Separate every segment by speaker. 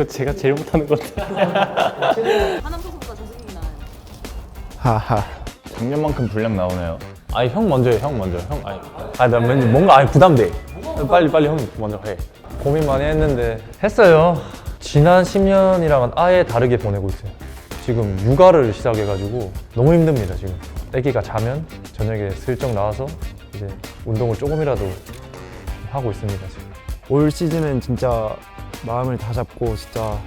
Speaker 1: 그거 제가 제일 못하는 것 같아요.
Speaker 2: 하남 선수보다 자신이 나요.
Speaker 3: 하하.
Speaker 4: 작년만큼 분량 나오네요.
Speaker 1: 아니 형 먼저 해, 형 먼저. 형 아니, 아니 나 왠지 뭔가 아니 부담돼. 빨리 빨리 형 먼저 해.
Speaker 5: 고민 많이 했는데 했어요. 지난 10년이랑은 아예 다르게 보내고 있어요. 지금 육아를 시작해가지고 너무 힘듭니다 지금. 아기가 자면 저녁에 슬쩍 나와서 이제 운동을 조금이라도 하고 있습니다 지금.
Speaker 3: 올 시즌은 진짜 마음을 다 잡고 진짜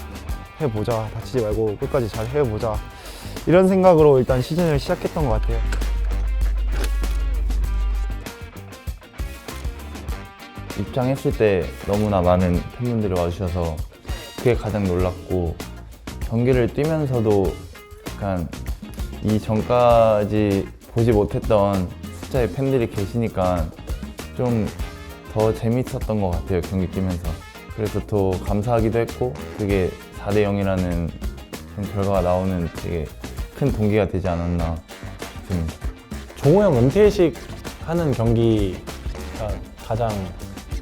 Speaker 3: 해보자. 다치지 말고 끝까지 잘 해보자. 이런 생각으로 일단 시즌을 시작했던 것 같아요.
Speaker 4: 입장했을 때 너무나 많은 팬분들이 와주셔서 그게 가장 놀랐고 경기를 뛰면서도 약간 이 전까지 보지 못했던 숫자의 팬들이 계시니까 좀 더 재밌었던 것 같아요 경기 뛰면서 그래서 더 감사하기도 했고 그게 4대 0이라는 그런 결과가 나오는 되게 큰 동기가 되지 않았나 싶습니다.
Speaker 1: 종호 형 은퇴식 하는 경기가 가장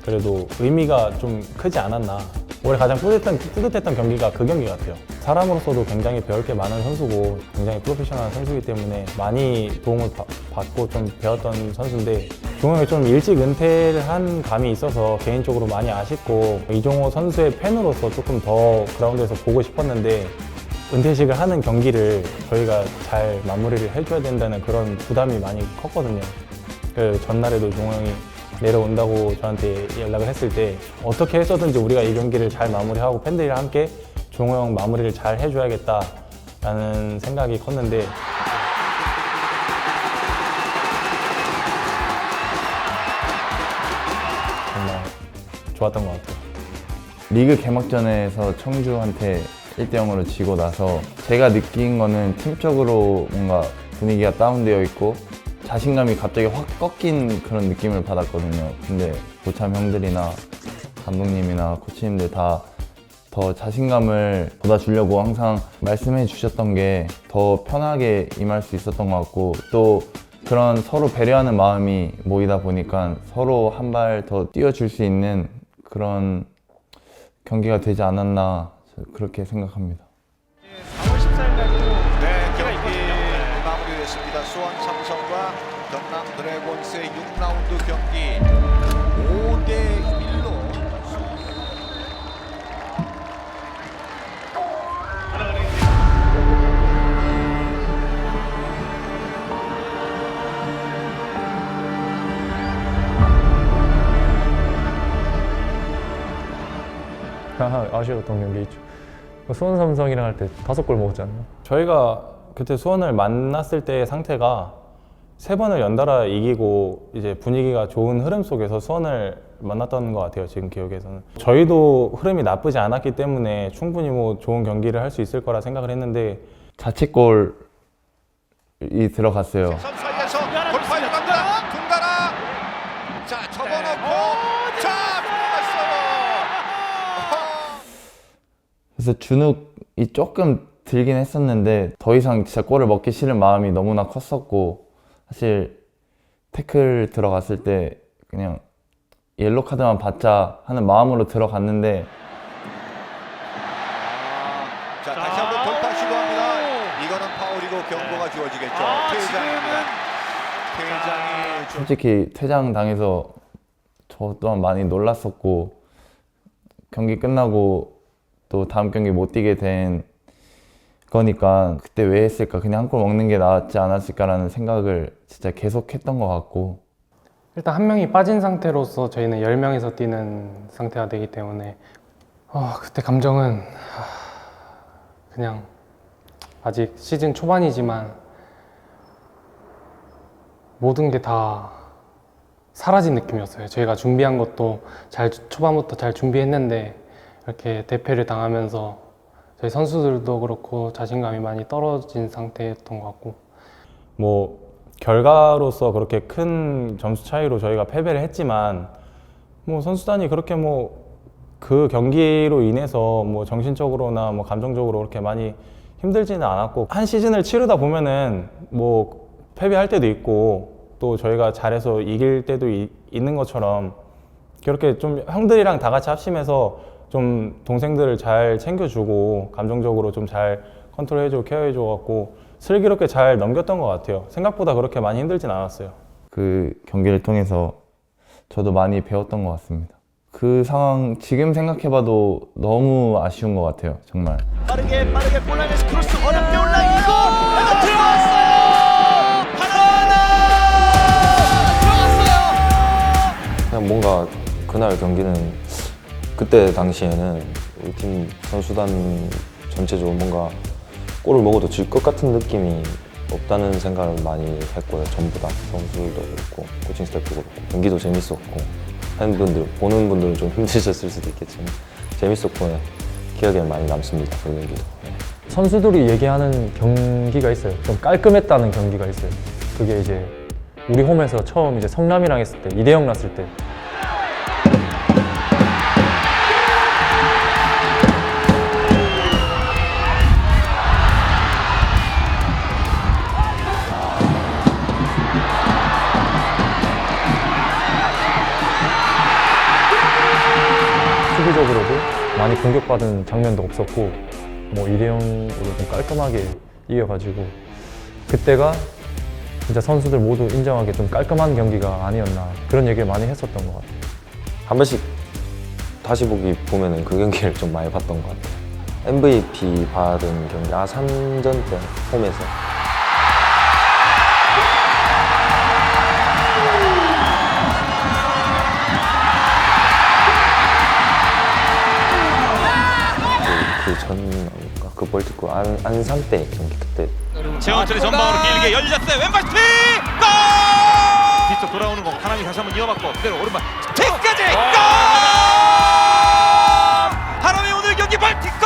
Speaker 1: 그래도 의미가 좀 크지 않았나. 올해 가장 뿌듯했던, 뿌듯했던 경기가 그 경기 같아요. 사람으로서도 굉장히 배울 게 많은 선수고 굉장히 프로페셔널한 선수이기 때문에 많이 도움을 바- 받고 좀 배웠던 선수인데 종호 형이 좀 일찍 은퇴를 한 감이 있어서 개인적으로 많이 아쉽고 이종호 선수의 팬으로서 조금 더 그라운드에서 보고 싶었는데 은퇴식을 하는 경기를 저희가 잘 마무리를 해줘야 된다는 그런 부담이 많이 컸거든요. 그 전날에도 종호 형이 내려온다고 저한테 연락을 했을 때 어떻게 해서든지 우리가 이 경기를 잘 마무리하고 팬들이랑 함께 종호 형 마무리를 잘 해줘야겠다라는 생각이 컸는데 정말 좋았던 것 같아요.
Speaker 4: 리그 개막전에서 청주한테 1대 0으로 지고 나서 제가 느낀 거는 팀적으로 뭔가 분위기가 다운되어 있고 자신감이 갑자기 확 꺾인 그런 느낌을 받았거든요. 근데 고참 형들이나 감독님이나 코치님들 다 더 자신감을 돋아주려고 항상 말씀해 주셨던 게 더 편하게 임할 수 있었던 것 같고 또 그런 서로 배려하는 마음이 모이다 보니까 서로 한 발 더 뛰어줄 수 있는 그런 경기가 되지 않았나 그렇게 생각합니다.
Speaker 6: 4월 14일까지도 네, 경기 마무리됐습니다. 수원 삼성과 경남 드래곤스의 6라운드 경기 5대
Speaker 5: 아쉬웠던 경기 있죠. 그 수원 삼성이랑 할 때 다섯 골 먹었지 않나?
Speaker 1: 저희가 그때 수원을 만났을 때의 상태가 세 번을 연달아 이기고 이제 분위기가 좋은 흐름 속에서 수원을 만났던 것 같아요 지금 기억에서는 저희도 흐름이 나쁘지 않았기 때문에 충분히 뭐 좋은 경기를 할 수 있을 거라 생각을 했는데
Speaker 4: 자책골이 들어갔어요.
Speaker 6: 선 사이에서 골파에 들어간다. 둥가라. 자, 접어놓고 자, 들어갔어요.
Speaker 4: 그래서 주눅이 조금 들긴 했었는데 더 이상 진짜 골을 먹기 싫은 마음이 너무나 컸었고 사실 태클 들어갔을 때 그냥 옐로 카드만 받자 하는 마음으로 들어갔는데
Speaker 6: 아, 자, 다시 한번 돌파 시도합니다. 이거는 파울이고 경고가 주어지겠죠. 퇴장입니다. 퇴장이 좀
Speaker 4: 솔직히 퇴장 당해서 저 또한 많이 놀랐었고 경기 끝나고 또 다음 경기 못 뛰게 된 거니까 그때 왜 했을까 그냥 한 골 먹는 게 낫지 않았을까라는 생각을 진짜 계속 했던 것 같고
Speaker 7: 일단 한 명이 빠진 상태로서 저희는 10명에서 뛰는 상태가 되기 때문에 어, 그때 감정은 하, 그냥 아직 시즌 초반이지만 모든 게 다 사라진 느낌이었어요. 저희가 준비한 것도 잘 초반부터 잘 준비했는데 이렇게 대패를 당하면서 저희 선수들도 그렇고 자신감이 많이 떨어진 상태였던 것 같고.
Speaker 1: 뭐 결과로서 그렇게 큰 점수 차이로 저희가 패배를 했지만 뭐 선수단이 그렇게 뭐 그 경기로 인해서 뭐 정신적으로나 뭐 감정적으로 그렇게 많이 힘들지는 않았고 한 시즌을 치르다 보면은 뭐 패배할 때도 있고 또 저희가 잘해서 이길 때도 이- 있는 것처럼 그렇게 좀 형들이랑 다 같이 합심해서 좀 동생들을 잘 챙겨주고 감정적으로 좀 잘 컨트롤해주고 케어해줘 갖고 슬기롭게 잘 넘겼던 것 같아요. 생각보다 그렇게 많이 힘들진 않았어요.
Speaker 4: 그 경기를 통해서 저도 많이 배웠던 것 같습니다. 그 상황 지금 생각해봐도 너무 아쉬운 것 같아요. 정말.
Speaker 6: 빠르게 빠르게 볼라인에서 크로스 어렵게 올라가고 헤더 들어왔어요. 하나
Speaker 8: 그냥 뭔가 그날 경기는 그때 당시에는 우리 팀 선수단 전체적으로 뭔가 골을 먹어도 질 것 같은 느낌이 없다는 생각을 많이 했고요. 전부 다 선수들도 그렇고 코칭 스태프도 그렇고 경기도 재밌었고 팬분들 보는 분들은 좀 힘드셨을 수도 있겠지만 재밌었고 네, 기억에 많이 남습니다. 그 경기도. 네.
Speaker 5: 선수들이 얘기하는 경기가 있어요. 좀 깔끔했다는 경기가 있어요. 그게 이제 우리 홈에서 처음 이제 성남이랑 했을 때 2대 0 났을 때 수비적으로도 많이 공격받은 장면도 없었고 뭐 2대 0으로 좀 깔끔하게 이겨가지고 그때가 진짜 선수들 모두 인정하기에 좀 깔끔한 경기가 아니었나 그런 얘기를 많이 했었던 것 같아요.
Speaker 8: 한 번씩 다시 보기 보면은 그 경기를 좀 많이 봤던 것 같아요. MVP 받은 경기 아산전 때 홈에서 그 벌티고 안 안산 때 경기 그때
Speaker 6: 재원철이 전방으로 길게 열렸어요. 왼발 스틱 골! 뒤쪽 돌아오는 공 하남이 다시 한번 이어받고 그대로 오른발 스틱까지 골! 하남이 오늘 경기 발티골!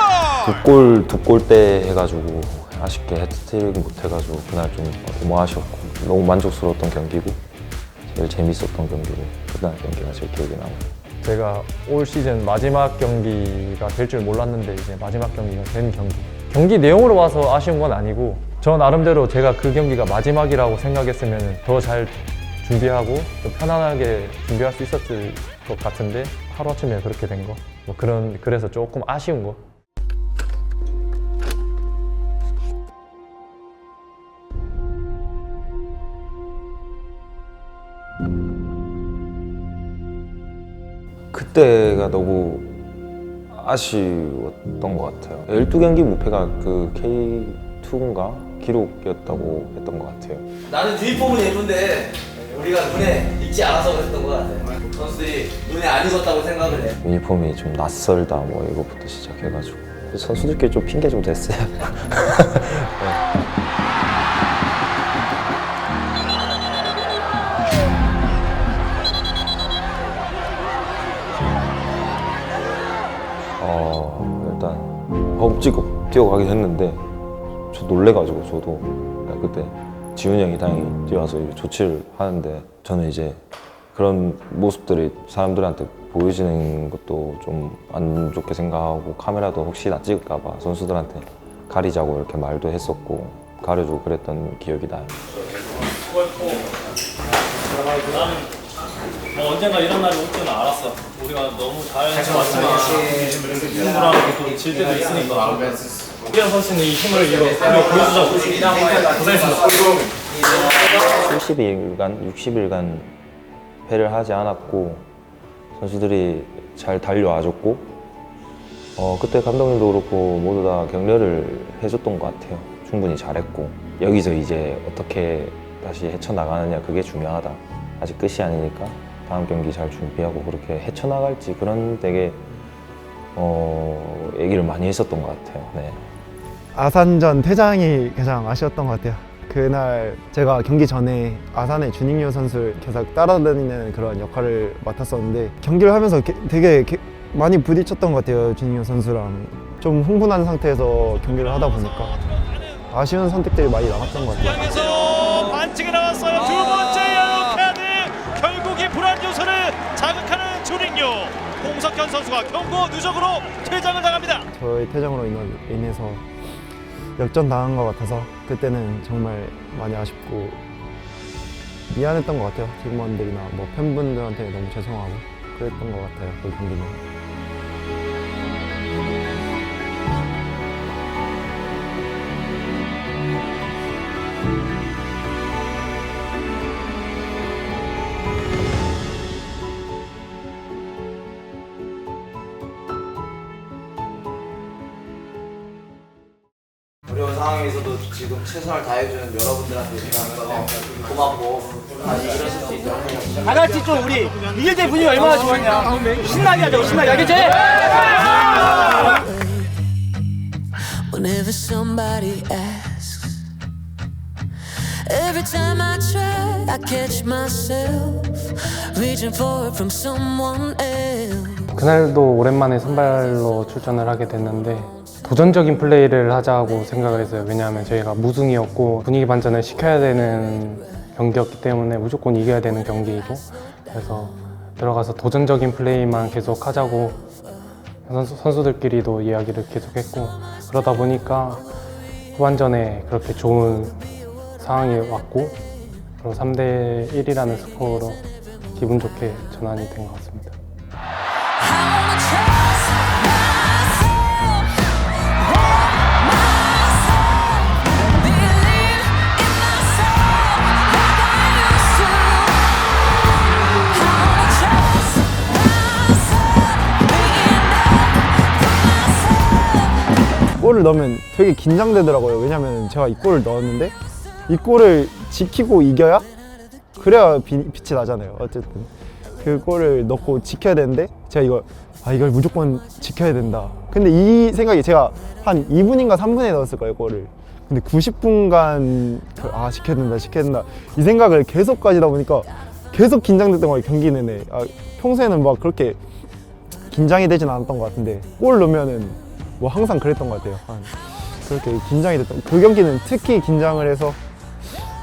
Speaker 8: 두 골 두 골 때 해가지고 아쉽게 헤트트릭 못 해가지고 그날 좀 너무 아쉬웠고 너무 만족스러웠던 경기고 제일 재밌었던 경기고 그날 경기가 제일 기억에 남아요.
Speaker 5: 제가 올 시즌 마지막 경기가 될 줄 몰랐는데 이제 마지막 경기가 된 경기. 경기 내용으로 봐서 아쉬운 건 아니고 저 나름대로 제가 그 경기가 마지막이라고 생각했으면 더 잘 준비하고 좀 편안하게 준비할 수 있었을 것 같은데 하루아침에 그렇게 된 거. 뭐 그런 그래서 조금 아쉬운 거.
Speaker 8: 그때가 너무 아쉬웠던 것 같아요. 12경기 무패가 그 K2인가 기록이었다고 했던 것 같아요.
Speaker 9: 나는 유니폼은 예쁜데 우리가 눈에 익지 않아서 그랬던 것 같아. 선수들이 눈에 안 익었다고 생각을 해.
Speaker 8: 유니폼이 좀 낯설다 뭐 이것부터 시작해가지고 선수들끼리 좀 핑계 좀 댔어요. 어 허겁지겁 뛰어가긴 했는데 저 놀래가지고 저도. 그때 지훈이 형이 다행히 뛰어와서 조치를 하는데 저는 이제 그런 모습들이 사람들한테 보여지는 것도 좀 안 좋게 생각하고 카메라도 혹시나 찍을까봐 선수들한테 가리자고 이렇게 말도 했었고 가려주고 그랬던 기억이 나요.
Speaker 10: 뭐 언젠가 이런 날이 올 줄은 알았어. 우리가 너무 잘해서 왔지만 누구랑 또질 때도 있으니까. 이현 선수는 이 힘을 이거 보여주자고. 고생했습니다.
Speaker 8: 70일간, 60일간 배를 하지 않았고 선수들이 잘 달려와줬고 어, 그때 감독님도 그렇고 모두 다 격려를 해줬던 것 같아요. 충분히 잘했고 여기서 이제 어떻게 다시 헤쳐나가느냐 그게 중요하다. 아직 끝이 아니니까 다음 경기 잘 준비하고 그렇게 헤쳐나갈지 그런 되게 어, 얘기를 많이 했었던 것 같아요. 네.
Speaker 3: 아산전 퇴장이 가장 아쉬웠던 것 같아요. 그날 제가 경기 전에 아산의 주닝요 선수를 계속 따라다니는 그런 역할을 맡았었는데 경기를 하면서 게- 되게 게- 많이 부딪혔던 것 같아요. 주닝요 선수랑 좀 흥분한 상태에서 경기를 하다 보니까 아쉬운 선택들이 많이 나왔던 것 같아요.
Speaker 6: 요소를 자극하는 조링요. 홍석현 선수가 경고 누적으로 퇴장을 당합니다.
Speaker 3: 저의 퇴장으로 인해서 역전 당한 것 같아서 그때는 정말 많이 아쉽고 미안했던 것 같아요. 팀원들이나 뭐 팬분들한테 너무 죄송하고 그랬던 것 같아요. 그 경기는.
Speaker 9: 최선을 다해주는 여러분들한테 너무 고맙고 다시 일어설 수 있도록
Speaker 11: 다 같이 좀 우리 이길 때 분위기 얼마나 좋았냐. 신나게 하자고 신나게 알겠지?
Speaker 12: whenever somebody asks. Every time I try, I catch myself reaching for it from someone else.
Speaker 7: 그날도 오랜만에 선발로 출전을 하게 됐는데 도전적인 플레이를 하자고 생각을 했어요. 왜냐하면 저희가 무승이었고 분위기 반전을 시켜야 되는 경기였기 때문에 무조건 이겨야 되는 경기이고 그래서 들어가서 도전적인 플레이만 계속 하자고 선수, 선수들끼리도 이야기를 계속했고 그러다 보니까 후반전에 그렇게 좋은 상황이 왔고 그리고 3대 1이라는 스코어로 기분 좋게 전환이 된 것 같습니다.
Speaker 3: 골을 넣으면 되게 긴장되더라고요. 왜냐면 제가 이 골을 넣었는데 이 골을 지키고 이겨야 그래야 비- 빛이 나잖아요. 어쨌든 그 골을 넣고 지켜야 되는데 제가 이걸 아 이걸 무조건 지켜야 된다. 근데 이 생각이 제가 한 2분인가 3분에 넣었을 거예요 골을. 근데 90분간 아 지켜야 된다 지켜야 된다 이 생각을 계속 가지다 보니까 계속 긴장됐던 거예요 경기 내내. 아, 평소에는 막 그렇게 긴장이 되진 않았던 것 같은데 골 넣으면은 뭐 항상 그랬던 것 같아요. 한 그렇게 긴장이 됐던 그 경기는 특히 긴장을 해서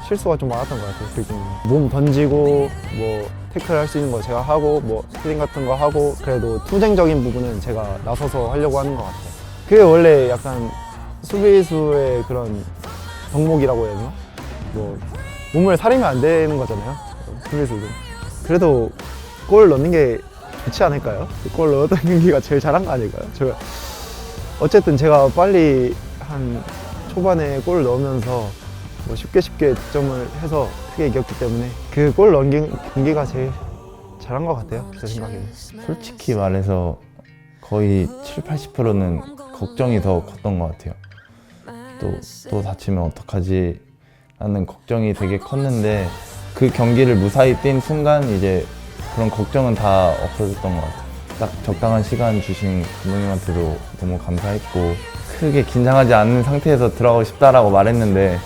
Speaker 3: 실수가 좀 많았던 것 같아요. 그 경기는 몸 던지고 뭐 태클 할 수 있는 거 제가 하고 뭐 헤딩 같은 거 하고 그래도 투쟁적인 부분은 제가 나서서 하려고 하는 것 같아요. 그게 원래 약간 수비수의 그런 덕목이라고 해야 되나? 뭐 몸을 사리면 안 되는 거잖아요. 수비수도. 그래도 골 넣는 게 좋지 않을까요? 그골 넣었던 경기가 제일 잘한 거 아닐까요? 제가 어쨌든 제가 빨리 한 초반에 골 넣으면서 뭐 쉽게 쉽게 득점을 해서 크게 이겼기 때문에 그 골 넣은 경- 경기가 제일 잘한 것 같아요. 제 생각에는.
Speaker 4: 솔직히 말해서 거의 7, 80%는 걱정이 더 컸던 것 같아요. 또, 또 다치면 어떡하지? 라는 걱정이 되게 컸는데 그 경기를 무사히 뛴 순간 이제 그런 걱정은 다 없어졌던 것 같아요. 딱 적당한 시간 주신 감독님한테도 너무 감사했고 크게 긴장하지 않는 상태에서 들어가고 싶다라고 말했는데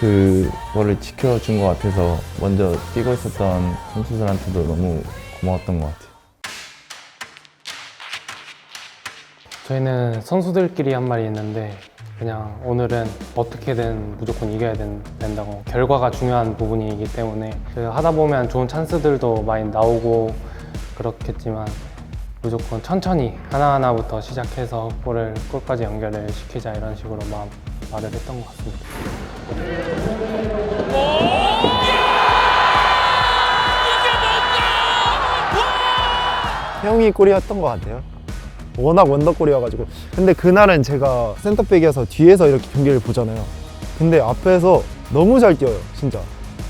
Speaker 4: 그거를 지켜준 것 같아서 먼저 뛰고 있었던 선수들한테도 너무 고마웠던 것 같아요.
Speaker 7: 저희는 선수들끼리 한 말이 있는데 그냥 오늘은 어떻게든 무조건 이겨야 된, 된다고 결과가 중요한 부분이기 때문에 그 하다 보면 좋은 찬스들도 많이 나오고 그렇겠지만 무조건 천천히 하나하나부터 시작해서 골을 골까지 연결을 시키자 이런 식으로 마, 말을 했던 것 같습니다.
Speaker 3: 형이 골이었던 것 같아요. 워낙 원더골이어가지고. 근데 그날은 제가 센터백이어서 뒤에서 이렇게 경기를 보잖아요. 근데 앞에서 너무 잘 뛰어요, 진짜.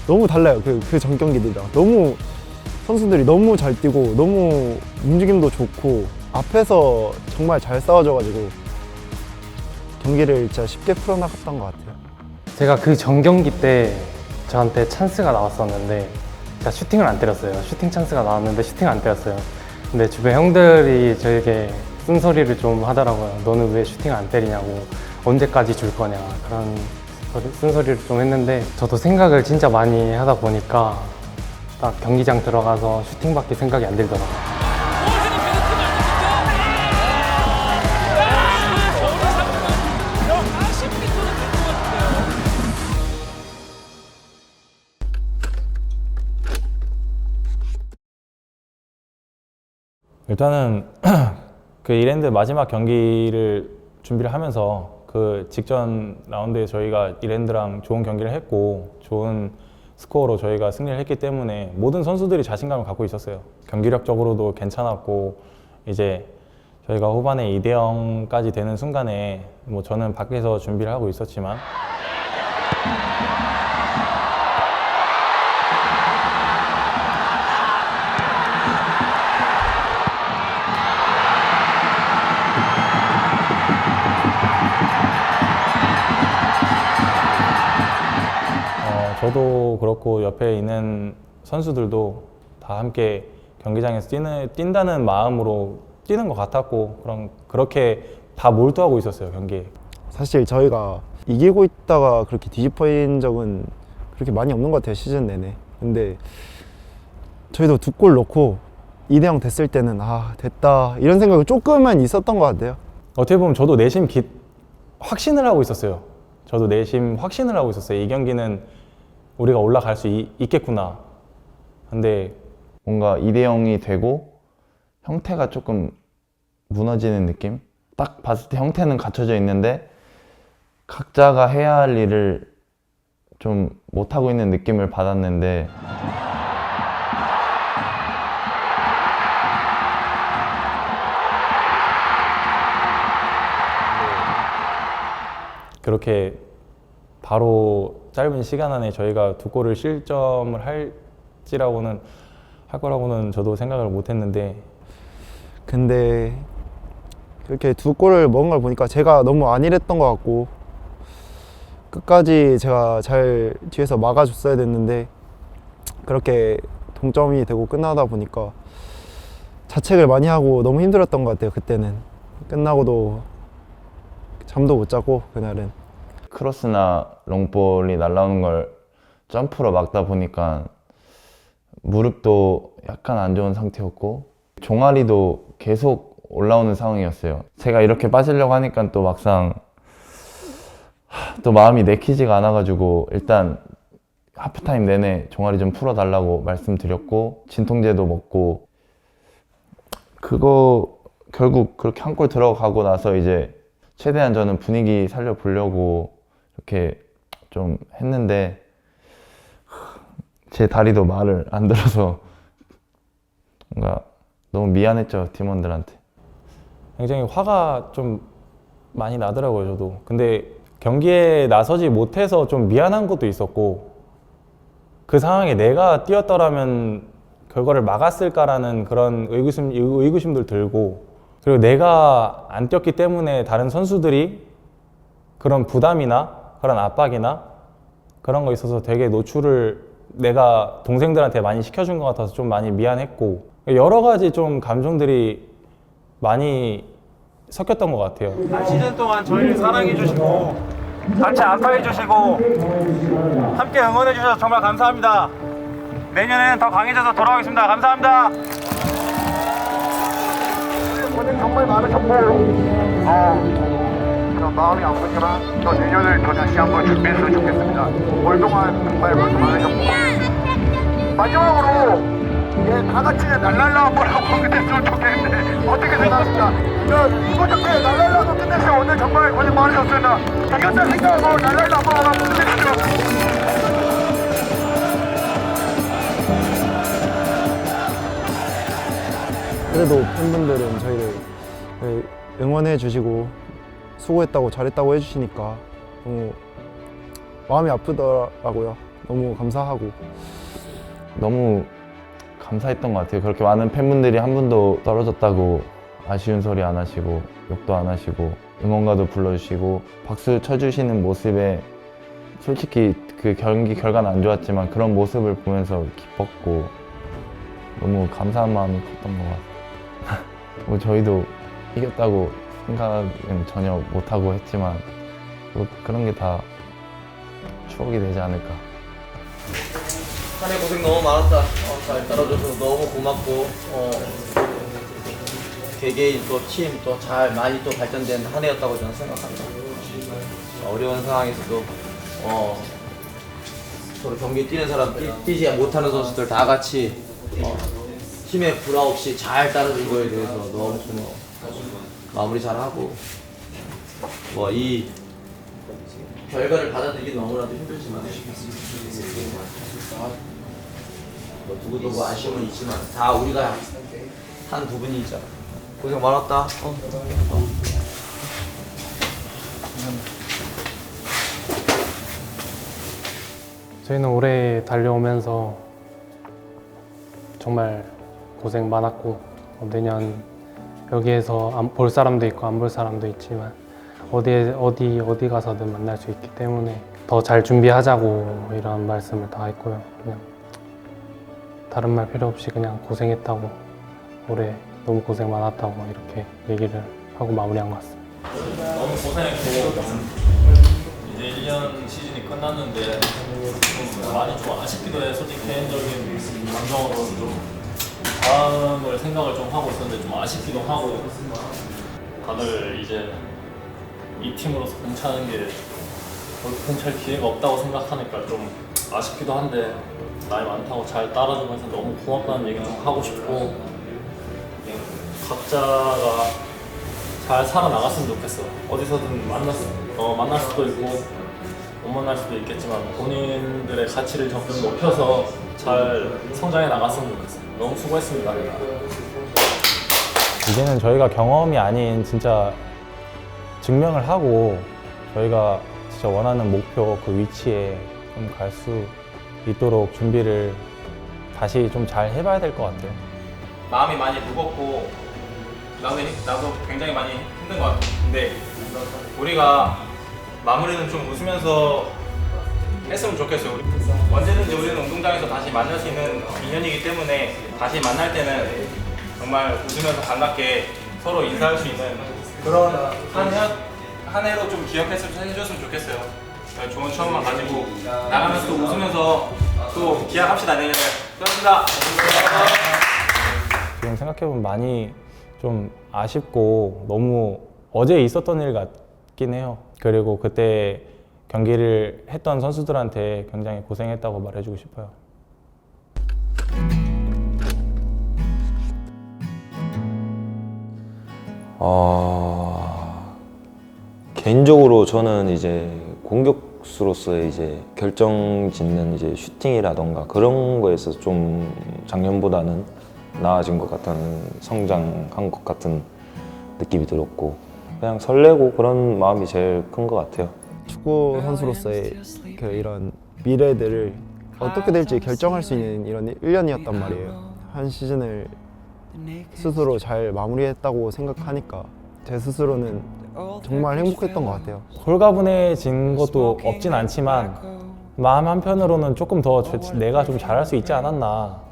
Speaker 3: 너무 달라요, 그, 그 전 경기들이랑. 너무 선수들이 너무 잘 뛰고, 너무 움직임도 좋고, 앞에서 정말 잘 싸워줘가지고, 경기를 진짜 쉽게 풀어나갔던 것 같아요.
Speaker 7: 제가 그 전경기 때 저한테 찬스가 나왔었는데 제가 슈팅을 안 때렸어요. 슈팅 찬스가 나왔는데 슈팅을 안 때렸어요. 근데 주변 형들이 저에게 쓴소리를 좀 하더라고요. 너는 왜 슈팅을 안 때리냐고 언제까지 줄 거냐 그런 소리- 쓴소리를 좀 했는데 저도 생각을 진짜 많이 하다 보니까 딱 경기장 들어가서 슈팅밖에 생각이 안 들더라고요.
Speaker 1: 일단은 그 이랜드 마지막 경기를 준비를 하면서 그 직전 라운드에 저희가 이랜드랑 좋은 경기를 했고 좋은 스코어로 저희가 승리를 했기 때문에 모든 선수들이 자신감을 갖고 있었어요. 경기력적으로도 괜찮았고 이제 저희가 후반에 2대 0까지 되는 순간에 뭐 저는 밖에서 준비를 하고 있었지만 옆에 있는 선수들도 다 함께 경기장에서 뛰는, 뛴다는 마음으로 뛰는 것 같았고 그런 그렇게 다 몰두하고 있었어요 경기에.
Speaker 3: 사실 저희가 이기고 있다가 그렇게 뒤집어인 적은 그렇게 많이 없는 것 같아요 시즌 내내 근데 저희도 두 골 넣고 2대0 됐을 때는 아 됐다 이런 생각이 조금은 있었던 것 같아요
Speaker 1: 어떻게 보면 저도 내심 기, 확신을 하고 있었어요. 저도 내심 확신을 하고 있었어요. 이 경기는 우리가 올라갈 수 있, 있겠구나. 근데
Speaker 4: 뭔가 2대 0이 되고 형태가 조금 무너지는 느낌? 딱 봤을 때 형태는 갖춰져 있는데 각자가 해야 할 일을 좀 못하고 있는 느낌을 받았는데
Speaker 1: 그렇게 바로 짧은 시간 안에 저희가 두 골을 실점을 할지라고는 할 거라고는 저도 생각을 못 했는데
Speaker 3: 근데 그렇게 두 골을 먹은 걸 보니까 제가 너무 안일했던 것 같고 끝까지 제가 잘 뒤에서 막아줬어야 됐는데 그렇게 동점이 되고 끝나다 보니까 자책을 많이 하고 너무 힘들었던 것 같아요 그때는. 끝나고도 잠도 못 자고 그날은
Speaker 4: 크로스나 롱볼이 날라오는 걸 점프로 막다 보니까 무릎도 약간 안 좋은 상태였고 종아리도 계속 올라오는 상황이었어요. 제가 이렇게 빠지려고 하니까 또 막상 하, 또 마음이 내키지가 않아가지고 일단 하프타임 내내 종아리 좀 풀어달라고 말씀드렸고 진통제도 먹고 그거 결국 그렇게 한 골 들어가고 나서 이제 최대한 저는 분위기 살려보려고 이렇게 좀 했는데 제 다리도 말을 안 들어서 뭔가 너무 미안했죠 팀원들한테
Speaker 1: 굉장히 화가 좀 많이 나더라고요 저도. 근데 경기에 나서지 못해서 좀 미안한 것도 있었고 그 상황에 내가 뛰었더라면 결과를 막았을까라는 그런 의구심, 의구심들 들고 그리고 내가 안 뛰었기 때문에 다른 선수들이 그런 부담이나 그런 압박이나 그런 거 있어서 되게 노출을 내가 동생들한테 많이 시켜준 것 같아서 좀 많이 미안했고 여러 가지 좀 감정들이 많이 섞였던 것 같아요.
Speaker 11: 한 시즌 동안 저희를 사랑해 주시고 같이 아파해 주시고 함께 응원해 주셔서 정말 감사합니다. 내년에는 더 강해져서 돌아오겠습니다. 감사합니다.
Speaker 13: 오늘 정말 많으셨고 어, 마음이 아프지만 또 내년을 더 다시 한번 준비했으면 좋겠습니다. 올 동안 정말 고생 많으셨고 마지막으로 예, 다 같이 날랄라 한번 하고 끝냈으면 좋겠는데 어떻게 생각하십니까? 에 날랄라도 끝냈어요. 오늘 정말 고생 많으셨습니다. 이겼다 생각하고 날랄라 한번 하고 끝내주시죠.
Speaker 3: 그래도 팬분들은 저희를 네, 응원해 주시고 수고했다고 잘했다고 해주시니까 너무 마음이 아프더라고요. 너무 감사하고
Speaker 4: 너무 감사했던 것 같아요 그렇게 많은 팬분들이 한 분도 떨어졌다고 아쉬운 소리 안 하시고 욕도 안 하시고 응원가도 불러주시고 박수 쳐주시는 모습에 솔직히 그 경기 결과는 안 좋았지만 그런 모습을 보면서 기뻤고 너무 감사한 마음이 컸던 것 같아요. 뭐 저희도 이겼다고 생각은 전혀 못하고 했지만 뭐 그런 게 다 추억이 되지 않을까.
Speaker 9: 한해 고생 너무 많았다. 어, 잘 따라줘서 너무 고맙고 어, 개개인 또 팀 또 잘 많이 또 발전된 한 해였다고 저는 생각합니다. 어려운 상황에서도 어, 서로 경기 뛰는 사람 뛰, 뛰지 못하는 선수들 다 같이 어, 팀의 불화 없이 잘 따라준 거에 대해서 너무 고마워. 마무리 잘하고 뭐 이 결과를 받아들이기 너무나도 힘들지만 뭐 두고두고 아쉬움은 있지만 다 우리가 한 부분이잖아. 고생 많았다. 어. 어.
Speaker 7: 저희는 올해 달려오면서 정말 고생 많았고 어, 내년 여기에서 안- 볼 사람도 있고 안 볼 사람도 있지만 어디에 어디 어디 가서든 만날 수 있기 때문에 더 잘 준비하자고 이런 말씀을 다 했고요. 그냥 다른 말 필요 없이 그냥 고생했다고 올해 너무 고생 많았다고 이렇게 얘기를 하고 마무리한 것 같습니다.
Speaker 10: 너무 고생했고 이제 1년 시즌이 끝났는데 좀 많이 좀 아쉽기도 해 솔직히 개인적인 감정으로 좀 다음을 생각을 좀 하고 있었는데 좀 아쉽기도 하고 다들 이제 이 팀으로서 공차는 게 그렇게 공차할 기회가 없다고 생각하니까 좀 아쉽기도 한데 나이 많다고 잘 따라주면서 너무 고맙다는 얘기 좀 하고 싶고 예, 각자가 잘 살아나갔으면 좋겠어. 어디서든 만났, 어, 만날 수도 있고 못 만날 수도 있겠지만 본인들의 가치를 점점 높여서 잘 성장해 나갔으면 좋겠어. 너무 수고했습니다.
Speaker 1: 이제는 저희가 경험이 아닌 진짜 증명을 하고 저희가 진짜 원하는 목표 그 위치에 좀 갈 수 있도록 준비를 다시 좀 잘 해봐야 될 것 같아요.
Speaker 11: 마음이 많이 무겁고 나도 나도 굉장히 많이 힘든 것 같아. 근데 우리가 마무리는 좀 웃으면서 했으면 좋겠어요. 우리. 언제든지 우리는 운동장에서 다시 만날 수 있는 인연이기 때문에 다시 만날 때는 정말 웃으면서 반갑게 서로 인사할 수 있는 그런 한, 해, 한 해로 좀 기억했으면 해줬으면 좋겠어요. 좋은 추억만 가지고 나가면서 또 웃으면서 또 기약합시다 내년에. 수고하셨습니다.
Speaker 1: 지금 생각해보면 많이 좀 아쉽고 너무 어제 있었던 일 같긴 해요. 그리고 그때 경기를 했던 선수들한테 굉장히 고생했다고 말해주고 싶어요.
Speaker 8: 어, 개인적으로 저는 이제 공격수로서의 이제 결정 짓는 이제 슈팅이라던가 그런 거에서 좀 작년보다는 나아진 것 같은 성장한 것 같은 느낌이 들었고 그냥 설레고 그런 마음이 제일 큰 것 같아요.
Speaker 3: 축구 선수로서의 그 이런 미래들을 어떻게 될지 결정할 수 있는 이런 1년이었단 말이에요. 한 시즌을 스스로 잘 마무리했다고 생각하니까 제 스스로는 정말 행복했던 것 같아요.
Speaker 1: 홀가분해진 것도 없진 않지만 마음 한편으로는 조금 더 저- 내가 좀 잘할 수 있지 않았나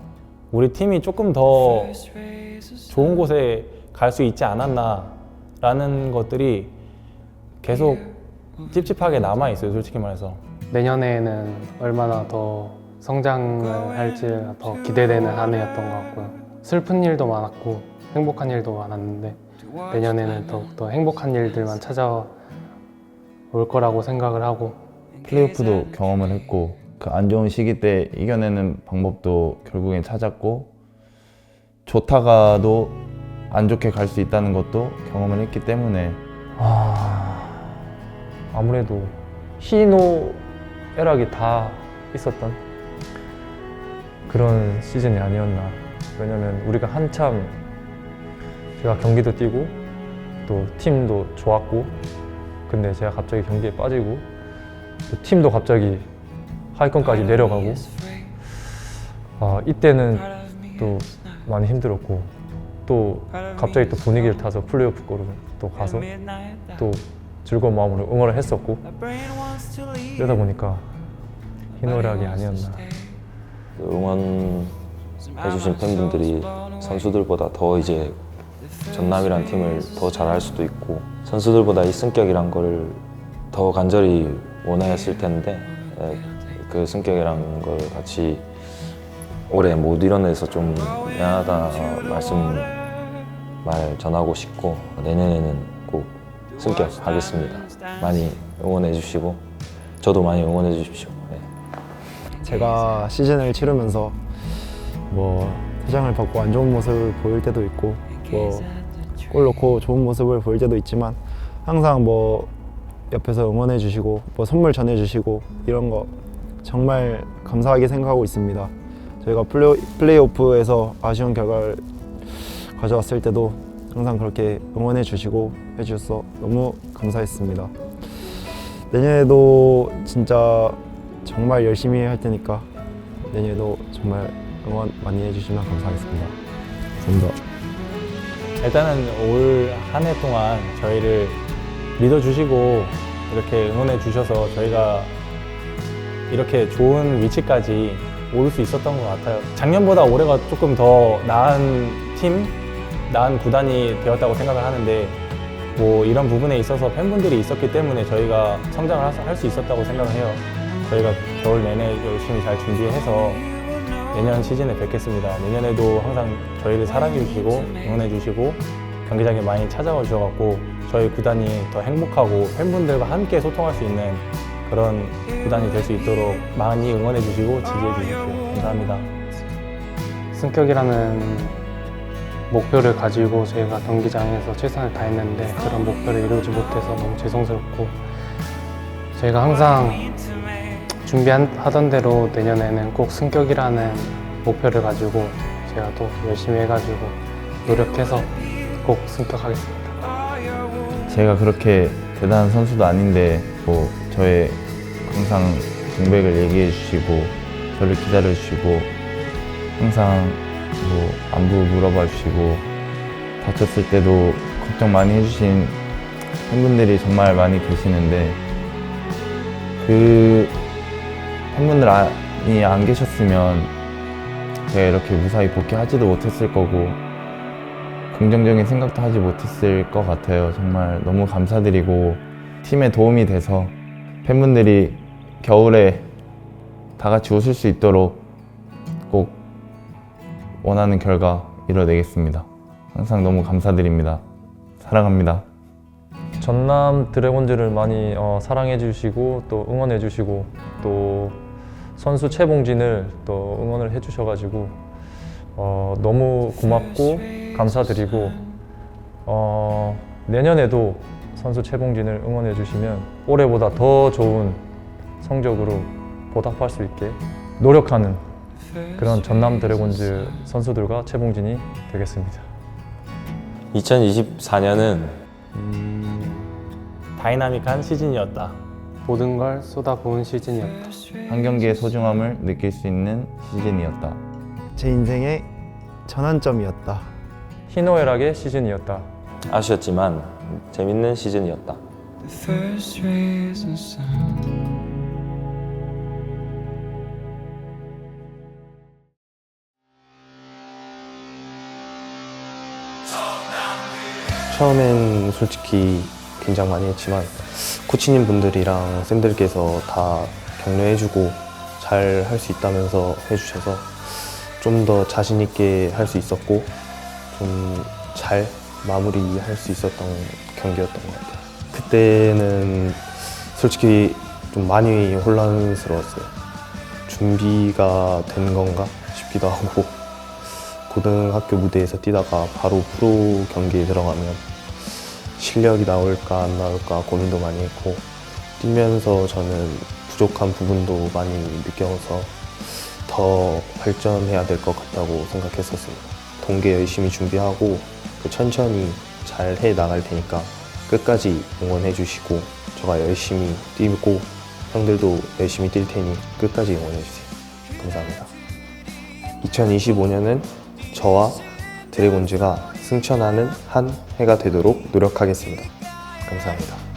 Speaker 1: 우리 팀이 조금 더 좋은 곳에 갈 수 있지 않았나 라는 것들이 계속 찝찝하게 남아 있어요 솔직히 말해서
Speaker 7: 내년에는 얼마나 더 성장을 할지 더 기대되는 한 해였던 것 같고요. 슬픈 일도 많았고 행복한 일도 많았는데 내년에는 더욱더 행복한 일들만 찾아올 거라고 생각을 하고
Speaker 4: 플레이오프도 경험을 했고 그 안 좋은 시기 때 이겨내는 방법도 결국엔 찾았고 좋다가도 안 좋게 갈 수 있다는 것도 경험을 했기 때문에
Speaker 5: 아, 아무래도 희노애락이 다 있었던 그런 시즌이 아니었나. 왜냐면 우리가 한참 제가 경기도 뛰고 또 팀도 좋았고 근데 제가 갑자기 경기에 빠지고 또 팀도 갑자기 하위권까지 내려가고 아, 이때는 또 많이 힘들었고 또 갑자기 또 분위기를 타서 플레이오프 거로 또 가서 또 즐거운 마음으로 응원을 했었고 그러다 보니까 희노애락이 아니었나.
Speaker 8: 응원해주신 팬분들이 선수들보다 더 이제 전남이란 팀을 더 잘할 수도 있고 선수들보다 1승격이란 거를 더 간절히 원하였을 텐데 에, 그 승격이란 걸 같이 올해 못 이뤄내서 좀 미안하다 말씀 말 전하고 싶고 내년에는 꼭 승격하겠습니다. 많이 응원해 주시고 저도 많이 응원해 주십시오. 네.
Speaker 3: 제가 시즌을 치르면서 뭐 퇴장을 받고 안 좋은 모습을 보일 때도 있고 뭐골 넣고 좋은 모습을 보일 때도 있지만 항상 뭐 옆에서 응원해 주시고 뭐 선물 전해 주시고 이런 거 정말 감사하게 생각하고 있습니다. 저희가 플레이, 플레이오프에서 아쉬운 결과를 가져왔을 때도 항상 그렇게 응원해 주시고 해주셔서 너무 감사했습니다. 내년에도 진짜 정말 열심히 할 테니까 내년에도 정말 응원 많이 해주시면 감사하겠습니다. 감사합니다.
Speaker 1: 일단은 올 한 해 동안 저희를 믿어주시고 이렇게 응원해 주셔서 저희가 이렇게 좋은 위치까지 오를 수 있었던 것 같아요. 작년보다 올해가 조금 더 나은 팀, 나은 구단이 되었다고 생각을 하는데 뭐 이런 부분에 있어서 팬분들이 있었기 때문에 저희가 성장을 할 수 있었다고 생각을 해요. 저희가 겨울 내내 열심히 잘 준비해서 내년 시즌에 뵙겠습니다. 내년에도 항상 저희를 사랑해 주시고 응원해 주시고 경기장에 많이 찾아와 주셔갖고 저희 구단이 더 행복하고 팬분들과 함께 소통할 수 있는 그런 구단이 될 수 있도록 많이 응원해 주시고 지지해 주십시오. 감사합니다.
Speaker 7: 승격이라는 목표를 가지고 저희가 경기장에서 최선을 다했는데 그런 목표를 이루지 못해서 너무 죄송스럽고 저희가 항상 준비하던 대로 내년에는 꼭 승격이라는 목표를 가지고 제가 또 열심히 해가지고 노력해서 꼭 승격하겠습니다.
Speaker 4: 제가 그렇게 대단한 선수도 아닌데 뭐 저의 항상 공백을 얘기해 주시고 저를 기다려 주시고 항상 뭐 안부 물어봐 주시고 다쳤을 때도 걱정 많이 해주신 팬분들이 정말 많이 계시는데 그 팬분들이 안 계셨으면 제가 이렇게 무사히 복귀하지도 못했을 거고 긍정적인 생각도 하지 못했을 것 같아요. 정말 너무 감사드리고 팀에 도움이 돼서 팬분들이 겨울에 다 같이 웃을 수 있도록 꼭 원하는 결과 이뤄내겠습니다. 항상 너무 감사드립니다. 사랑합니다.
Speaker 5: 전남 드래곤즈를 많이 어, 사랑해 주시고 또 응원해 주시고 또 선수 최봉진을 또 응원을 해 주셔가지고 어, 너무 고맙고 감사드리고 어, 내년에도 선수 최봉진을 응원해 주시면 올해보다 더 좋은 성적으로 보답할 수 있게 노력하는 그런 전남 드래곤즈 선수들과 최봉진이 되겠습니다.
Speaker 8: 2024년은
Speaker 1: 다이나믹한 시즌이었다.
Speaker 7: 모든 걸 쏟아부은 시즌이었다.
Speaker 4: 한 경기의 소중함을 느낄 수 있는 시즌이었다.
Speaker 3: 제 인생의 전환점이었다.
Speaker 5: 희노애락의 시즌이었다.
Speaker 8: 아쉬웠지만 재밌는 시즌이었다.
Speaker 14: 처음엔 솔직히 긴장 많이 했지만 코치님 분들이랑 쌤들께서 다 격려해주고 잘 할 수 있다면서 해주셔서 좀 더 자신 있게 할 수 있었고 좀 잘 마무리할 수 있었던 경기였던 것 같아요. 그때는 솔직히 좀 많이 혼란스러웠어요. 준비가 된 건가 싶기도 하고 고등학교 무대에서 뛰다가 바로 프로 경기에 들어가면 실력이 나올까 안 나올까 고민도 많이 했고 뛰면서 저는 부족한 부분도 많이 느껴서 더 발전해야 될 것 같다고 생각했었습니다. 동계 열심히 준비하고 그 천천히 잘 해 나갈 테니까 끝까지 응원해 주시고 저가 열심히 뛰고 형들도 열심히 뛸 테니 끝까지 응원해 주세요. 감사합니다. 2025년은 저와 드래곤즈가 승천하는 한 해가 되도록 노력하겠습니다. 감사합니다.